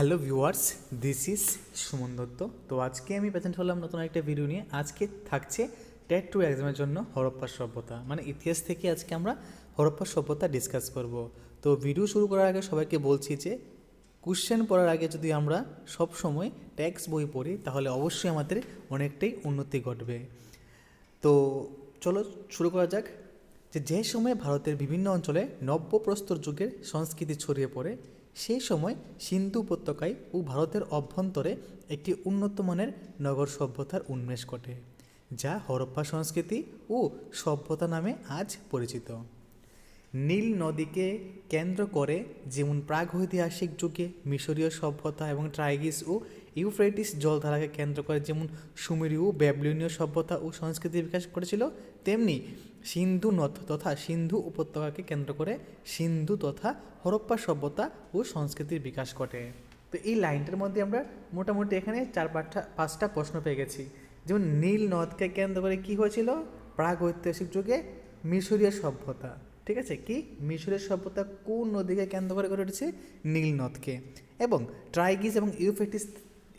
Hello viewers, this is Suman Dutta. তো আজকে আমি প্রেজেন্ট হলাম নতুন একটা ভিডিও নিয়ে। আজকে থাকছে টেট টু এক্সামের জন্য হরপ্পা সভ্যতা। মানে ইতিহাস থেকে আজকে আমরা হরপ্পা সভ্যতা ডিসকাস করব। তো ভিডিও শুরু করার আগে সবাইকে বলছি যে কোশ্চেন পড়ার আগে যদি আমরা সব সময় ট্যাক্স বই পড়ি, তাহলে অবশ্যই আমাদের অনেকটাই উন্নতি ঘটবে। তো চলো শুরু করা যাক। যে যে সময় ভারতের বিভিন্ন অঞ্চলে নব্যপ্রস্তর যুগের সংস্কৃতি ছড়িয়ে পড়ে সেই সময় সিন্ধু উপত্যকায় ও ভারতের অভ্যন্তরে একটি উন্নতমানের নগর সভ্যতার উন্মেষ ঘটে, যা হরপ্পা সংস্কৃতি ও সভ্যতা নামে আজ পরিচিত। নীল নদীকে কেন্দ্র করে যেমন প্রাগৈতিহাসিক যুগে মিশরীয় সভ্যতা এবং ট্রাইগিস ও ইউফ্রেটিস জলধারাকে কেন্দ্র করে যেমন সুমেরীয় ব্যাবলিনীয় সভ্যতা ও সংস্কৃতির বিকাশ করেছিল, তেমনি সিন্ধু নদ তথা সিন্ধু উপত্যকাকে কেন্দ্র করে সিন্ধু তথা হরপ্পা সভ্যতা ও সংস্কৃতির বিকাশ ঘটে। তো এই লাইনটার মধ্যে আমরা মোটামুটি এখানে চার পাঁচটা পাঁচটা প্রশ্ন পেয়ে গেছি। যেমন নীল নদকে কেন্দ্র করে কি হয়েছিল? প্রাগৈতিহাসিক যুগে মিশরীয় সভ্যতা। ঠিক আছে? কি? মিশরের সভ্যতা কোন নদীকে কেন্দ্র করে গড়ে উঠেছে? নীল নদকে। এবং ট্রাইগিস এবং ইউফেটিস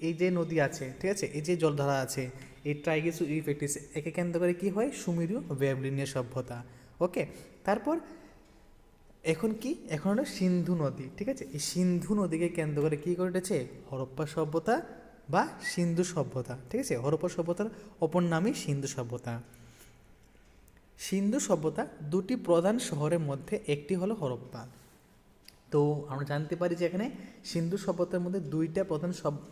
এই যে নদী আছে, ঠিক আছে? এই যে জলধারা আছে, এই ট্রাইগিস ও ইউফেটিস একে কেন্দ্র করে কি হয়? সুমেরীয় ব্যাবলিনীয় সভ্যতা ওকে তারপর এখন কি? এখন হলো সিন্ধু নদী, ঠিক আছে? এই সিন্ধু নদীকে কেন্দ্র করে কি উঠেছে হরপ্পা সভ্যতা বা সিন্ধু সভ্যতা, ঠিক আছে? হরপ্পা সভ্যতার অপর নামই সিন্ধু সভ্যতা। সিন্ধু সভ্যতা দুটি প্রধান শহরের মধ্যে একটি হলো হরপ্পা। তো আমরা জানতে পারি যে এখানে সিন্ধু সভ্যতার মধ্যে দুইটা প্রধান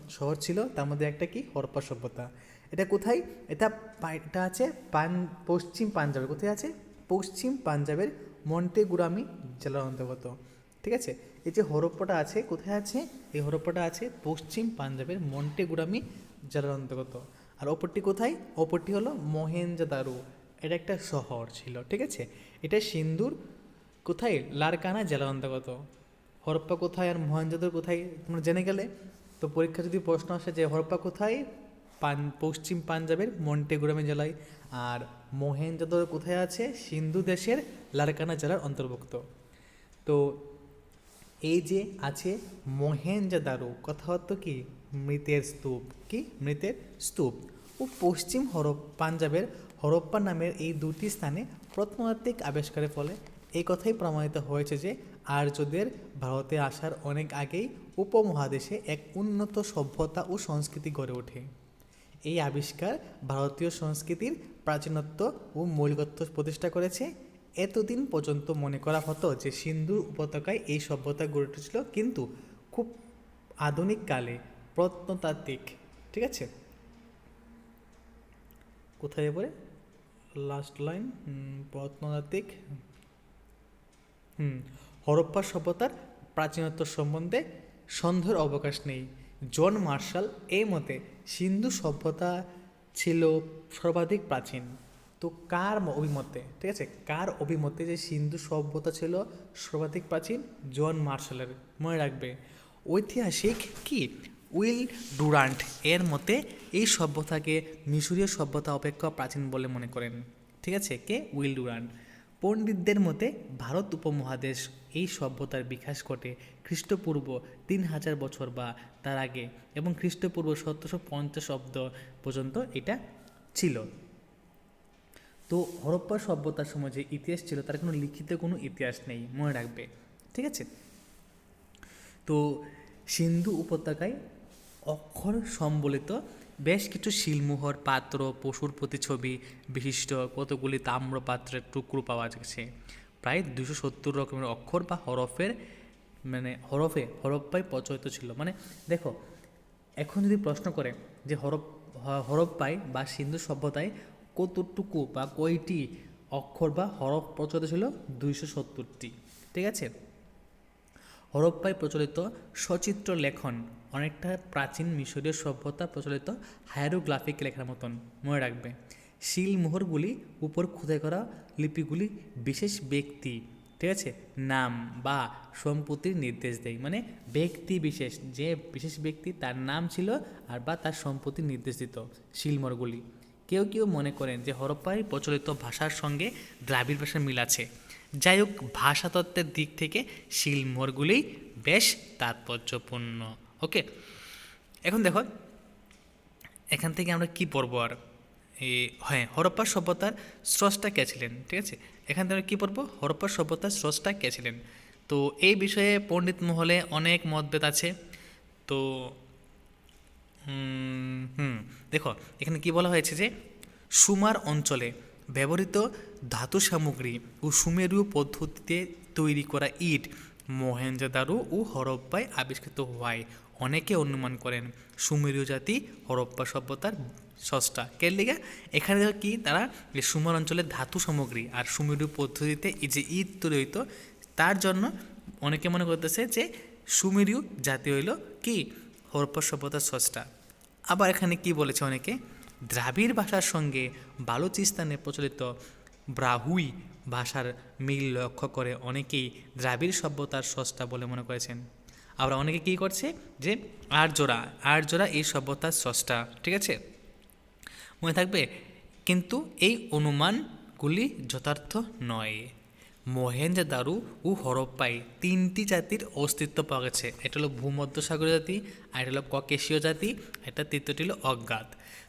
শহর ছিল, তার মধ্যে একটা কি? হরপ্পা সভ্যতা। এটা কোথায়? এটা এটা আছে পান, পশ্চিম পাঞ্জাবে। কোথায় আছে? পশ্চিম পাঞ্জাবের মন্টেগুরামি জেলার অন্তর্গত। ঠিক আছে? এই যে হরপ্পাটা আছে, কোথায় আছে? এই হরপ্পাটা আছে পশ্চিম পাঞ্জাবের মন্টেগুরামি জেলার অন্তর্গত। আর অপরটি কোথায়? অপরটি হলো মহেঞ্জোদারো এটা একটা শহর ছিল। ঠিক আছে? এটা সিন্ধুর কোথায়? লারকানা জেলার অন্তর্গত। হরপ্পা কোথায় আর মহেঞ্জোদারো কোথায়? তোমরা জেনে গেলে? তো পরীক্ষা যদি প্রশ্ন আসে যে হরপ্পা কোথায়? পান, পশ্চিম পাঞ্জাবের মন্টেগুরামি জেলায়। আর মহেঞ্জোদারো কোথায় আছে? সিন্ধু দেশের লারকানা জেলার অন্তর্ভুক্ত। তো এই যে আছে মহেঞ্জোদারো কথা অর্থ কি? মৃতের স্তূপ। কি? মৃতের স্তূপ। ও পশ্চিম হরপ, পাঞ্জাবের হরপ্পা নামের এই দুটি স্থানে প্রত্নতাত্ত্বিক আবিষ্কারের ফলে এই কথাই প্রমাণিত হয়েছে যে আর্যদের ভারতে আসার অনেক আগেই উপমহাদেশে এক উন্নত সভ্যতা ও সংস্কৃতি গড়ে ওঠে। এই আবিষ্কার ভারতীয় সংস্কৃতির প্রাচীনত্ব ও মৌলিকত্ব প্রতিষ্ঠা করেছে। এতদিন পর্যন্ত মনে করা হতো যে সিন্ধু উপত্যকায় এই সভ্যতা গড়ে উঠেছিল, কিন্তু খুব আধুনিক কালে, প্রত্নতাত্ত্বিক, ঠিক আছে? কোথায় পরে লাস্ট লাইন প্রত্নতাত্ত্বিক, হুম হরপ্পা সভ্যতার প্রাচীনত্ব সম্বন্ধে সন্দেহের অবকাশ নেই। জন মার্শাল এই মতে সিন্ধু সভ্যতা ছিল সর্বাধিক প্রাচীন। তো কার অভিমতে, ঠিক আছে? কার অভিমতে যে সিন্ধু সভ্যতা ছিল সর্বাধিক প্রাচীন? জন মার্শালের। মনে রাখবে, ঐতিহাসিক কি? উইল ডুরান্ট এর মতে এই সভ্যতাকে মিশরীয় সভ্যতা অপেক্ষা প্রাচীন বলে মনে করেন। ঠিক আছে? কে? Will Durant. পণ্ডিতদের মতে ভারত উপমহাদেশ এই সভ্যতার বিকাশ ঘটে খ্রিস্টপূর্ব তিন হাজার বছর বা তার আগে এবং খ্রিস্টপূর্ব সতেরোশো পঞ্চাশ অব্দ পর্যন্ত এটা ছিল। তো হরপ্পা সভ্যতার সময় যে ইতিহাস ছিল, তার কোনো লিখিত কোনো ইতিহাস নেই, মনে রাখবে, ঠিক আছে? তো সিন্ধু উপত্যকায় অক্ষর সম্বলিত বেশ কিছু শিলমোহর পাত্র, পশুর প্রতিছবি বিশিষ্ট কতগুলি তাম্রপাত্রের টুকরো পাওয়া গেছে। প্রায় দুশো সত্তর রকমের অক্ষর বা হরফের মানে হরফে হরপ্পায় প্রচলিত ছিল। মানে দেখো, এখন যদি প্রশ্ন করে যে হরপ হ- হরপ্পায় বা সিন্ধু সভ্যতায় কতটুকু বা কয়টি অক্ষর বা হরফ প্রচলিত ছিল? দুইশো সত্তরটি। ঠিক আছে? হরপ্পায় প্রচলিত সচিত্র লেখন, অনেকটা প্রাচীন মিশরীয় সভ্যতা প্রচলিত হায়ারোগ্রাফিক লেখার মতন। মনে রাখবে। শিল মোহরগুলি উপর খোদাই করা লিপিগুলি বিশেষ ব্যক্তি, ঠিক আছে? নাম বা সম্পত্তির নির্দেশ দেয়। মানে ব্যক্তি বিশেষ, যে বিশেষ ব্যক্তি তার নাম ছিল আর বা তার সম্পত্তির নির্দেশ দিত শিলমোহরগুলি কেউ কেউ মনে করেন যে হরপ্পায় প্রচলিত ভাষার সঙ্গে দ্রাবিড় ভাষার মিল আছে। যাই হোক, ভাষাতত্ত্বের দিক থেকে শিলমোহরগুলি বেশ তাৎপর্যপূর্ণ। ওকে? এখন দেখো, এখান থেকে আমরা কি পড়ব আর? হ্যাঁ হরপ্পা সভ্যতার স্রষ্টা কে ছিলেন? ঠিক আছে? এখান থেকে কী পড়ব? হরপ্পা সভ্যতার স্রষ্টা কে ছিলেন? তো এই বিষয়ে পণ্ডিত মহলে অনেক মতভেদ আছে। তো হুম, দেখো, এখানে কি বলা হয়েছে যে, সুমার অঞ্চলে ব্যবহৃত ধাতু সামগ্রী ও সুমেরু পদ্ধতিতে তৈরি করা ইট মহেঞ্জোদারো ও হরপ্পায় আবিষ্কৃত হওয়ায় অনেকে অনুমান করেন সুমেরীয় জাতি হরপ্পা সভ্যতার সস্তা। কের লিগে? এখানে কি, তারা যে সুমার অঞ্চলের ধাতু সামগ্রী আর সুমেরু পদ্ধতিতে এই যে ঈদ তৈরি হইতো, তার জন্য অনেকে মনে করতেছে যে সুমেরীয় জাতি হইল কি? হরপ্পা সভ্যতার সস্তা। আবার এখানে কি বলেছে অনেকে? দ্রাবিড় ভাষার সঙ্গে বালুচিস্তানে প্রচলিত ব্রাহুই ভাষার মিল লক্ষ্য করে অনেকেই দ্রাবিড় সভ্যতার সস্তা বলে মনে করেছেন। আবার অনেকে কী করছে? যে আর্যরা আর্যরা এই সভ্যতার স্রষ্টা ঠিক আছে? মনে থাকবে? কিন্তু এই অনুমানগুলি যথার্থ নয়। মহেঞ্জোদারো ও হরপ্পায় তিনটি জাতির অস্তিত্ব পাওয়া গেছে। এটা হলো ভূমধ্যসাগরীয় জাতি, আর এটা হলো ককেশীয় জাতি এটা তৃতীয়টি হলো অজ্ঞাত।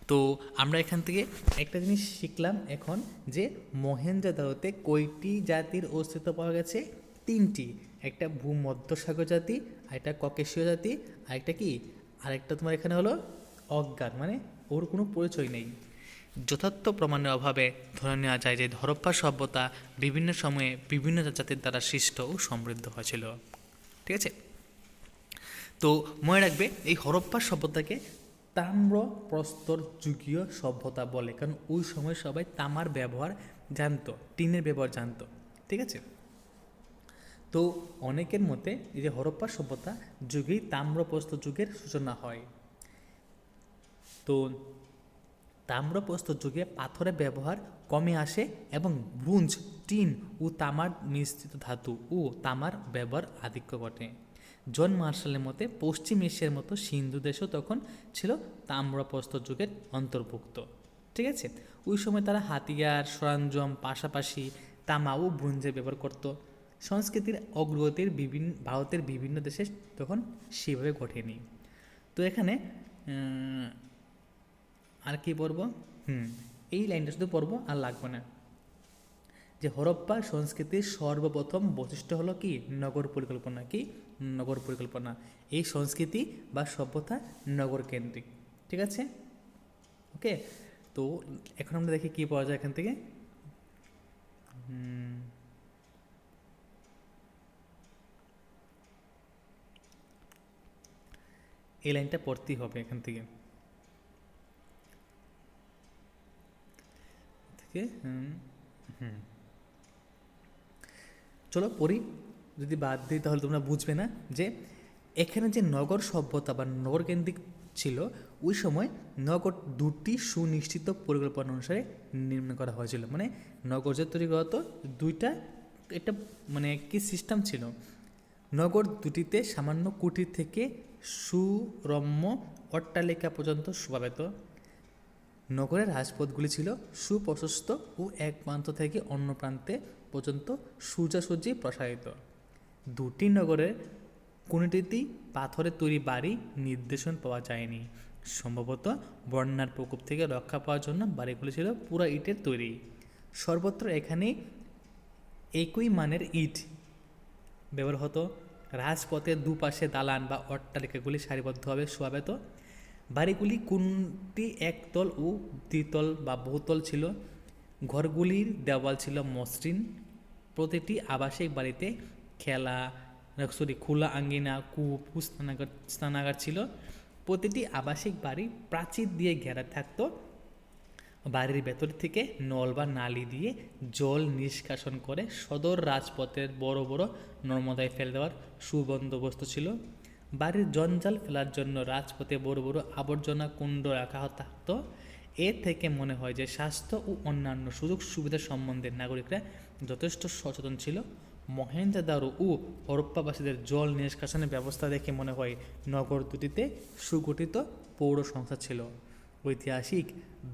তো আমরা এখান থেকে একটা জিনিস শিখলাম এখন যে মহেঞ্জোদারোতে কয়টি জাতির অস্তিত্ব পাওয়া গেছে? তিনটি। একটা ভূমধ্যসাগর জাতি আরেকটা ককেশীয় জাতি, আর একটা কি? আরেকটা তোমার এখানে হলো অজ্ঞাত মানে ওর কোনো পরিচয় নেই। যথার্থ প্রমাণের অভাবে ধরে নেওয়া যায় যে হরপ্পা সভ্যতা বিভিন্ন সময়ে বিভিন্ন জাতির দ্বারা সৃষ্ট ও সমৃদ্ধ হয়েছিল। ঠিক আছে? তো মনে রাখবে, এই হরপ্পা সভ্যতাকে তাম্র প্রস্তর যুগীয় সভ্যতা বলে, কারণ ওই সময় সবাই তামার ব্যবহার জানতো, টিনের ব্যবহার জানতো। ঠিক আছে? তো অনেকের মতে এই যে হরপ্পা সভ্যতা যুগেই তাম্রপ্রস্তর যুগের সূচনা হয়। তো তাম্রপ্রস্তর যুগে পাথরের ব্যবহার কমে আসে এবং ব্রুঞ্জ, টিন ও তামার মিশ্রিত ধাতু ও তামার ব্যবহার আধিক্য ঘটে। জন মার্শালের মতে পশ্চিম এশিয়ার মতো সিন্ধু দেশও তখন ছিল তাম্রপ্রস্তর যুগের অন্তর্ভুক্ত। ঠিক আছে? ওই সময় তারা হাতিয়ার, সরঞ্জাম, পাশাপাশি তামা ও ব্রুঞ্জের ব্যবহার করত। সংস্কৃতির অগ্রগতির বিভিন্ন ভারতের বিভিন্ন দেশে তখন সেভাবে ঘটেনি। তো এখানে আর কি পড়ব? হুম। এই লাইনটা শুধু পড়ব আর লাগবে না। যে হরপ্পা সংস্কৃতির সর্বপ্রথম বৈশিষ্ট্য হলো কি? নগর পরিকল্পনা কি? নগর পরিকল্পনা। এই সংস্কৃতি বা সভ্যতা নগর কেন্দ্রিক। ঠিক আছে? ওকে? তো এখন আমরা দেখি কি পাওয়া যায় এখান থেকে। এই লাইনটা পড়তেই হবে এখান থেকে। থেকে চলো পড়ি, যদি বাদ দিই তাহলে তোমরা বুঝবে না যে এখানে যে নগর সভ্যতা বা নগর কেন্দ্রিক ছিল, ওই সময় নগর দুটি সুনিশ্চিত পরিকল্পনা অনুসারে নির্মাণ করা হয়েছিল। মানে নগর যে তৈরি করা হতো, দুইটা এটা মানে কি সিস্টেম ছিল? নগর দুটিতে সামান্য কুটির থেকে সুরম্য অট্টালিকা পর্যন্ত শোভাবেত নগরের রাজপথগুলি ছিল সুপ্রশস্ত ও এক প্রান্ত থেকে অন্য প্রান্তে পর্যন্ত সোজাসুজি প্রসারিত। দুটি নগরের কোনোটিতেই পাথরের তৈরি বাড়ি নির্দেশন পাওয়া যায়নি। সম্ভবত বন্যার প্রকোপ থেকে রক্ষা পাওয়ার জন্য বাড়িগুলি ছিল পুরো ইটের তৈরি। সর্বত্র এখানে একই মানের ইট ব্যবহার হতো রাজপথের দুপাশে দালান বা অট্টালিকাগুলি সারিবদ্ধভাবে শোয়াবেত বাড়িগুলি কোনটি একতল ও দ্বিতল বা বহুতল ছিল? ঘরগুলির দেওয়াল ছিল মসৃণ। প্রতিটি আবাসিক বাড়িতে খেলা সরি খোলা আঙ্গিনা, কূপ স্নানাগার স্নানাগার ছিল। প্রতিটি আবাসিক বাড়ি প্রাচীর দিয়ে ঘেরা থাকতো। বাড়ির ভেতর থেকে নল বা নালি দিয়ে জল নিষ্কাশন করে সদর রাজপথের বড় বড় নর্মদায় ফেলে দেওয়ার সুবন্দোবস্ত ছিল। বাড়ির জঞ্জাল ফেলার জন্য রাজপথে বড় বড় আবর্জনা কুণ্ড রাখা থাকতো এর থেকে মনে হয় যে স্বাস্থ্য ও অন্যান্য সুযোগ সুবিধা সম্বন্ধে নাগরিকরা যথেষ্ট সচেতন ছিল। মহেঞ্জোদারো ও হরপ্পাবাসীদের জল নিষ্কাশনের ব্যবস্থা দেখে মনে হয় নগর দুটিতে সুগঠিত পৌর সংস্থা ছিল। ঐতিহাসিক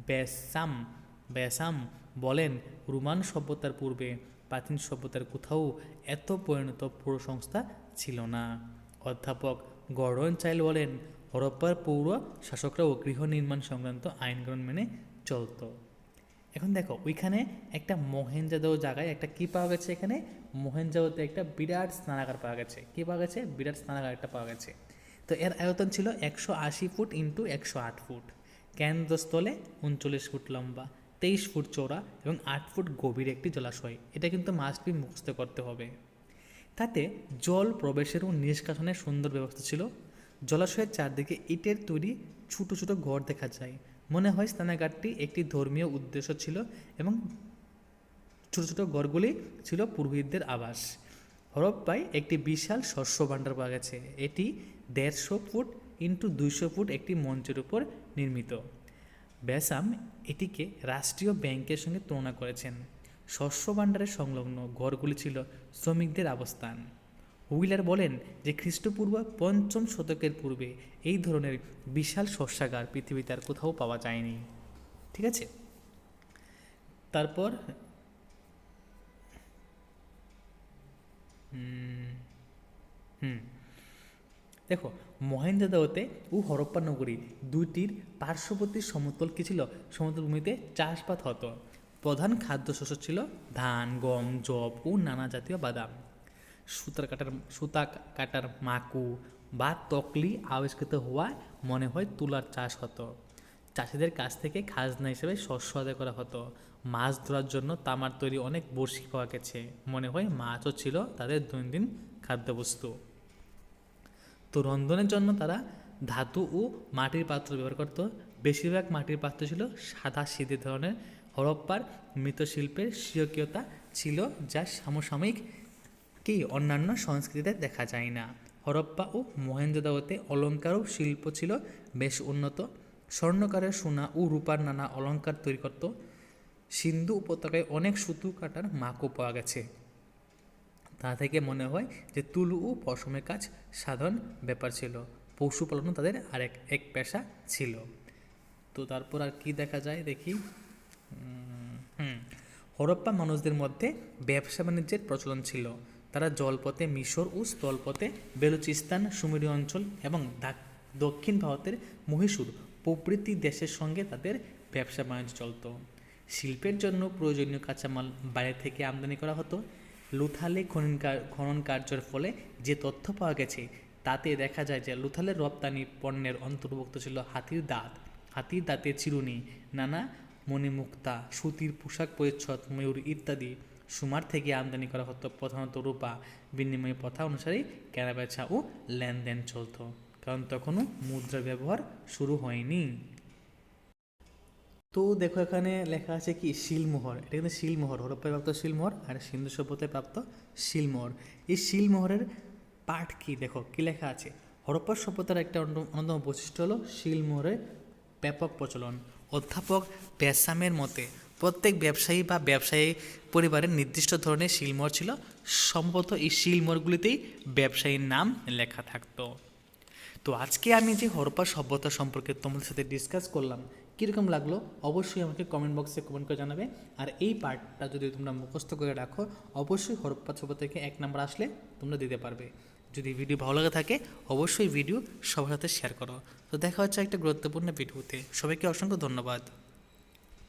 ব্যাসাম ব্যাসাম বলেন, রোমান সভ্যতার পূর্বে প্রাচীন সভ্যতার কোথাও এত পরিণত পৌর সংস্থা ছিল না। অধ্যাপক গর্ডন চাইল বলেন, হরপ্পার পৌর শাসকরাও গৃহ নির্মাণ সংক্রান্ত আইনকানুন মেনে চলত। এখন দেখো, ওইখানে একটা মহেঞ্জাদো জায়গায় একটা কী পাওয়া গেছে এখানে? মহেঞ্জাদোতে একটা বিরাট স্নানাগার পাওয়া গেছে। কী পাওয়া গেছে? বিরাট স্নানাগার একটা পাওয়া গেছে। তো এর আয়তন ছিল একশো আশি ফুট ইন্টু একশো আট ফুট। কেন্দ্রস্থলে উনচল্লিশ ফুট লম্বা, তেইশ ফুট চওড়া এবং আট ফুট গভীর একটি জলাশয়। এটা কিন্তু মাস্ট মুখস্থ করতে হবে। তাতে জল প্রবেশের ও নিষ্কাশনের সুন্দর ব্যবস্থা ছিল। জলাশয়ের চারদিকে ইটের তৈরি ছোটো ছোটো ঘর দেখা যায়। মনে হয় স্নানাগারটি একটি ধর্মীয় উদ্দেশ্য ছিল এবং ছোটো ছোটো ঘরগুলি ছিল পুরোহিতদের আবাস। হরপ্পায় একটি বিশাল শস্য ভাণ্ডার পাওয়া গেছে। এটি দেড়শো ফুট ইন্টু দুইশো ফুট একটি মঞ্চের উপর নির্মিত। ব্যাসাম এটিকে রাষ্ট্রীয় ব্যাংকের সঙ্গে তুলনা করেছেন। শস্য ভাণ্ডারের সংলগ্ন ঘরগুলি ছিল শ্রমিকদের অবস্থান। হুইলার বলেন যে খ্রিস্টপূর্ব পঞ্চম শতকের পূর্বে এই ধরনের বিশাল শস্যাগার পৃথিবীতে আর কোথাও পাওয়া যায়নি। ঠিক আছে? তারপর হুম, দেখো মহেন্দ্রদাওতে ও হরপ্পা নগরী দুইটির পার্শ্ববর্তী সমতল কি ছিল? সমতল ভূমিতে চাষবাদ হতো। প্রধান খাদ্যশস্য ছিল ধান, গম জব ও নানা জাতীয় বাদাম। সুতার কাটার, সুতা কাটার মাকু বা তকলি আবিষ্কৃত হওয়ায় মনে হয় তুলার চাষ হতো। চাষিদের কাছ থেকে খাজনা হিসেবে শস্য আদায় করা হতো। মাছ ধরার জন্য তামার তৈরি অনেক বড়শি পাওয়া গেছে। মনে হয় মাছও ছিল তাদের দৈনন্দিন খাদ্যবস্তু। তো রন্ধনের জন্য তারা ধাতু ও মাটির পাত্র ব্যবহার করত। বেশিরভাগ মাটির পাত্র ছিল সাদা, সিধে ধরনের হরপ্পার মৃৎশিল্পের স্বকীয়তা ছিল যা সমসাময়িক কি অন্যান্য সংস্কৃতিতে দেখা যায় না। হরপ্পা ও মহেন্দ্রদাওতে অলঙ্কার শিল্প ছিল বেশ উন্নত। স্বর্ণকারের সোনা ও রূপার নানা অলঙ্কার তৈরি করত। সিন্ধু উপত্যকায় অনেক সুতো কাটার মাকও পাওয়া গেছে। তা থেকে মনে হয় যে তুলু ও পশমের কাজ সাধারণ ব্যাপার ছিল। পশুপালনও তাদের আরেক এক পেশা ছিল। তো তারপর আর কি দেখা যায় দেখি? হুম, হরপ্পা মানুষদের মধ্যে ব্যবসা বাণিজ্যের প্রচলন ছিল। তারা জলপথে মিশর ও স্থলপথে বেলুচিস্তান, সুমেরু অঞ্চল এবং দক্ষিণ ভারতের মহীশূর প্রভৃতি দেশের সঙ্গে তাদের ব্যবসা বাণিজ্য চলত। শিল্পের জন্য প্রয়োজনীয় কাঁচামাল বাইরে থেকে আমদানি করা হতো। লুথালে খনন খনন কার্যের ফলে যে তথ্য পাওয়া গেছে, তাতে দেখা যায় যে লুথালের রপ্তানি পণ্যের অন্তর্ভুক্ত ছিল হাতির দাঁত। হাতির দাঁতের চিরুনি, নানা মণিমুক্তা সুতির পোশাক পরিচ্ছদ, ময়ূর ইত্যাদি সুমার থেকে আমদানি করা হতো। প্রধানত রূপা, বিনিময় প্রথা অনুসারে কেনাবেচা ও লেনদেন চলত, কারণ তখনও মুদ্রা ব্যবহার শুরু হয়নি। তো দেখো এখানে লেখা আছে কি? শিলমোহর। এটা কিন্তু শিলমোহর হরপ্পায় প্রাপ্ত শিলমোহর আর সিন্ধু সভ্যতায় প্রাপ্ত শিলমোহর। এই শিলমোহরের পাঠ কি? দেখো, কি লেখা আছে? হরপ্পা সভ্যতার একটা অন্য- অন্যতম বৈশিষ্ট্য হলো শিলমোহরের ব্যাপক প্রচলন। অধ্যাপক ব্যাসামের মতে, প্রত্যেক ব্যবসায়ী বা ব্যবসায়ী পরিবারের নির্দিষ্ট ধরনের শিলমোহর ছিল। সম্ভবত এই শিলমোহরগুলিতেই ব্যবসায়ীর নাম লেখা থাকতো। তো আজকে আমি যে হরপ্পা সভ্যতা সম্পর্কে তোমাদের সাথে ডিসকাস করলাম, কীরকম লাগল অবশ্যই আমাকে কমেন্ট বক্সে কমেন্ট করে জানাবে। আর এই পার্টটা যদি তোমরা মুখস্থ করে রাখো, অবশ্যই হরপ্পা সভ্যতাকে এক নাম্বার আসলে তোমরা দিতে পারবে। যদি ভিডিও ভালো লাগে থাকে, অবশ্যই ভিডিও সবার সাথে শেয়ার করো। তো দেখা হচ্ছে একটা গুরুত্বপূর্ণ ভিডিওতে। সবাইকে অসংখ্য ধন্যবাদ।